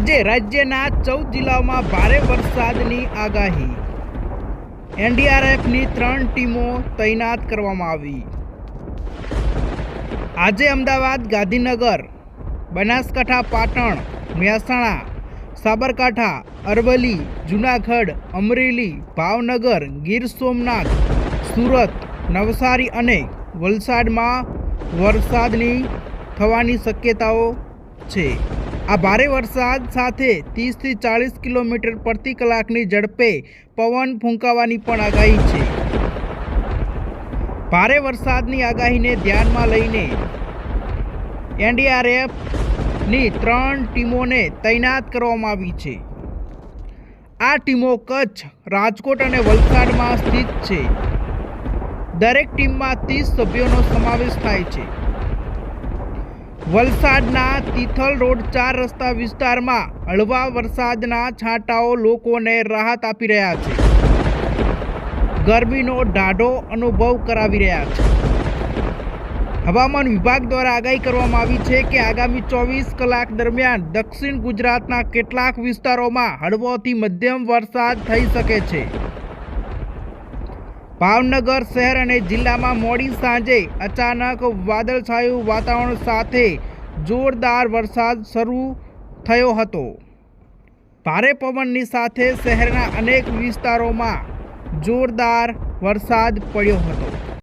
આજે રાજ્યના ચૌદ જિલ્લાઓમાં ભારે વરસાદની આગાહી. એનડીઆરએફની ત્રણ ટીમો તૈનાત કરવામાં આવી. આજે અમદાવાદ, ગાંધીનગર, બનાસકાંઠા, પાટણ, મહેસાણા, સાબરકાંઠા અરવલી જૂનાગઢ, અમરેલી, ભાવનગર, ગીર સોમનાથ, સુરત, નવસારી અને વલસાડમાં વરસાદની થવાની શક્યતાઓ છે. આ ભારે વરસાદ સાથે ત્રીસથી ચાળીસ કિલોમીટર પ્રતિ કલાકની ઝડપે પવન ફૂંકાવાની પણ આગાહી છે. ભારે વરસાદની આગાહીને ધ્યાનમાં લઈને એનડીઆરએફની ત્રણ ટીમોને તૈનાત કરવામાં આવી છે. આ ટીમો કચ્છ, રાજકોટ અને વલસાડમાં સ્થિત છે. દરેક ટીમમાં ત્રીસ સભ્યોનો સમાવેશ થાય છે. વલસાડના તિથલ રોડ ચાર રસ્તા વિસ્તારમાં હળવા વરસાદના છાંટાઓ લોકોને રાહત આપી રહ્યા છે. ગરમીનો ઢાઢો અનુભવ કરાવી રહ્યા છે. હવામાન વિભાગ દ્વારા આગાહી કરવામાં આવી છે કે આગામી ચોવીસ કલાક દરમિયાન દક્ષિણ ગુજરાતના કેટલાક વિસ્તારોમાં હળવોથી મધ્યમ વરસાદ થઈ શકે છે. ભાવનગર શહેર અને જિલ્લામાં મોડી સાંજે અચાનક વાદળછાયું વાતાવરણ સાથે જોરદાર વરસાદ શરૂ થયો હતો. ભારે પવનની સાથે શહેરના અનેક વિસ્તારોમાં જોરદાર વરસાદ પડ્યો હતો.